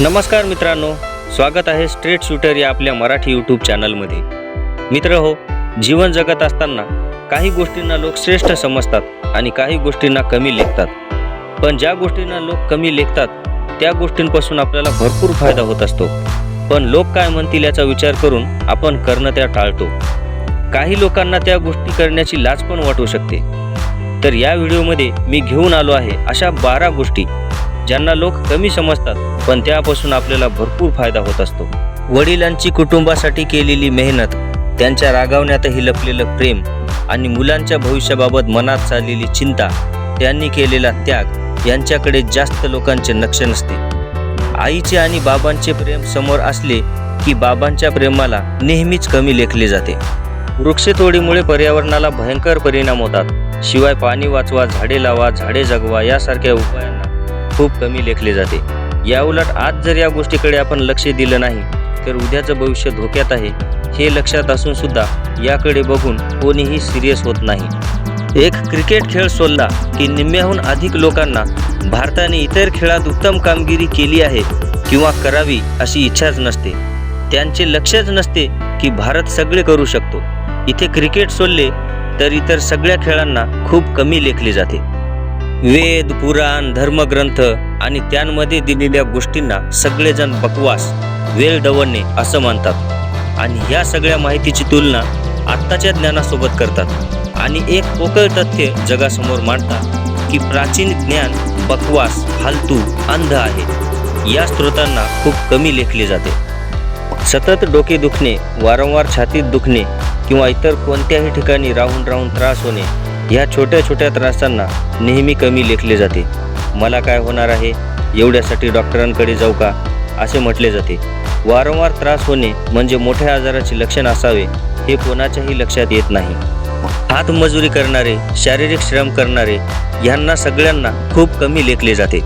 नमस्कार मित्रांनो स्वागत आहे स्ट्रेट शूटर या आपल्या मराठी यूट्यूब चॅनलमध्ये. मित्र हो जीवन जगत असताना काही गोष्टींना लोक श्रेष्ठ समजतात आणि काही गोष्टींना कमी लेखतात. पण ज्या गोष्टींना लोक कमी लेखतात त्या गोष्टींपासून आपल्याला भरपूर फायदा होत असतो. पण लोक काय म्हणतील याचा विचार करून आपण करणं त्या टाळतो. काही लोकांना त्या गोष्टी करण्याची लाज पण वाटू शकते. तर या व्हिडिओमध्ये मी घेऊन आलो आहे अशा बारा गोष्टी. ज्यांना लोक कमी समजतात पण त्यापासून आपल्याला भरपूर फायदा होत असतो. वडिलांची कुटुंबासाठी केलेली मेहनत त्यांच्या रागावण्यातही लपलेलं प्रेम आणि मुलांच्या भविष्याबाबत मनात चाललेली चिंता त्यांनी केलेला त्याग यांच्याकडे जास्त लोकांचे लक्ष नसते. आईचे आणि बाबांचे प्रेम समोर असले की बाबांच्या प्रेमाला नेहमीच कमी लेखले जाते. वृक्षतोडीमुळे पर्यावरणाला भयंकर परिणाम होतात. शिवाय पाणी वाचवा झाडे लावा झाडे जगवा यासारख्या उपायांना खूप कमी लेखले जाते. याउलट आज जर या गोष्टीकडे आपण लक्ष दिलं नाही तर उद्याचं भविष्य धोक्यात आहे हे लक्षात असून सुद्धा याकडे बघून कोणीही सिरियस होत नाही. एक क्रिकेट खेळ सोडला की निम्म्याहून अधिक लोकांना भारताने इतर खेळात उत्तम कामगिरी केली आहे किंवा करावी अशी इच्छाच नसते. त्यांचे लक्षच नसते की भारत सगळे करू शकतो. इथे क्रिकेट सोडले तर इतर सगळ्या खेळांना खूप कमी लेखले जाते. वेद पुराण धर्मग्रंथ आणि त्यांमध्ये दिलेल्या गोष्टींना सगळेजण बकवास वेळ डवणे असं मानतात आणि या सगळ्या माहितीची तुलना आत्ताच्या ज्ञानासोबत करतात. आणि एक पोकळ तथ्य जगासमोर मांडतात की प्राचीन ज्ञान बकवास फालतू अंध आहे. या स्रोतांना खूप कमी लेखले जाते. सतत डोके दुखणे वारंवार छातीत दुखणे किंवा इतर कोणत्याही ठिकाणी राहून राहून त्रास होणे ह्या छोट्या छोट्या त्रासांना नेहमी कमी लेखले जाते. मला काय होणार आहे? एवढ्यासाठी डॉक्टरांकडे जाऊ का? असे म्हटले जाते. वारंवार त्रास होणे म्हणजे मोठ्या आजाराचे लक्षण असावे हे कोणाच्याही लक्षात येत नाही. हातमजुरी करणारे शारीरिक श्रम करणारे यांना सगळ्यांना खूप कमी लेखले जाते.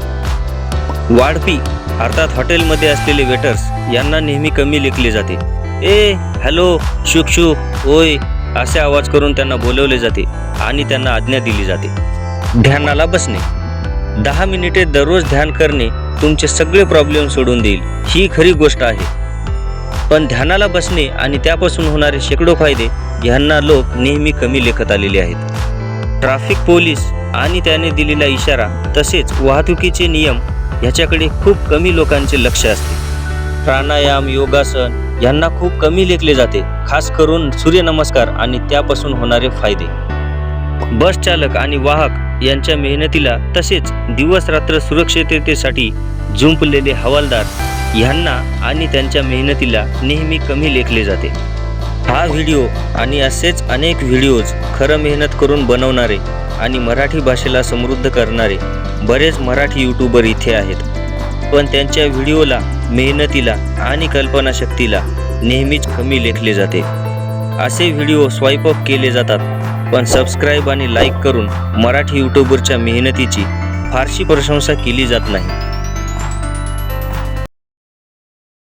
वाढपी अर्थात हॉटेलमध्ये असलेले वेटर्स यांना नेहमी कमी लेखले जाते. ए हॅलो शुक शुक ओय असे आवाज करून त्यांना बोलवले जाते आणि त्यांना आज्ञा दिली जाते. ध्यानाला बसणे. दहा मिनिटे दररोज ध्यान करणे तुमचे सगळे प्रॉब्लेम सोडून देईल. ही खरी गोष्ट आहे. पण ध्यानाला बसणे आणि त्यापासून होणारे शेकडो फायदे ह्यांना लोक नेहमी कमी लेखत आलेले आहेत. ट्रॅफिक पोलीस आणि त्याने दिलेला इशारा तसेच वाहतुकीचे नियम ह्याच्याकडे खूप कमी लोकांचे लक्ष असते. प्राणायाम योगासन यांना खूप कमी लेखले जाते खास करून सूर्यनमस्कार आणि त्यापासून होणारे फायदे. बस चालक आणि वाहक यांच्या मेहनतीला तसेच दिवस रात्र सुरक्षिततेसाठी झुंपलेले हवालदार ह्यांना आणि त्यांच्या मेहनतीला नेहमी कमी लेखले जाते. हा व्हिडिओ आणि असेच अनेक व्हिडिओज खरं मेहनत करून बनवणारे आणि मराठी भाषेला समृद्ध करणारे बरेच मराठी यूट्यूबर इथे आहेत. पण त्यांच्या व्हिडिओला मेहनतीला आणि कल्पनाशक्तीला नेहमीच कमी लेखले जाते. असे व्हिडिओ स्वाईप अप केले जातात पण सबस्क्राईब आणि लाईक करून मराठी यूट्यूबरच्या मेहनतीची फारशी प्रशंसा केली जात नाही.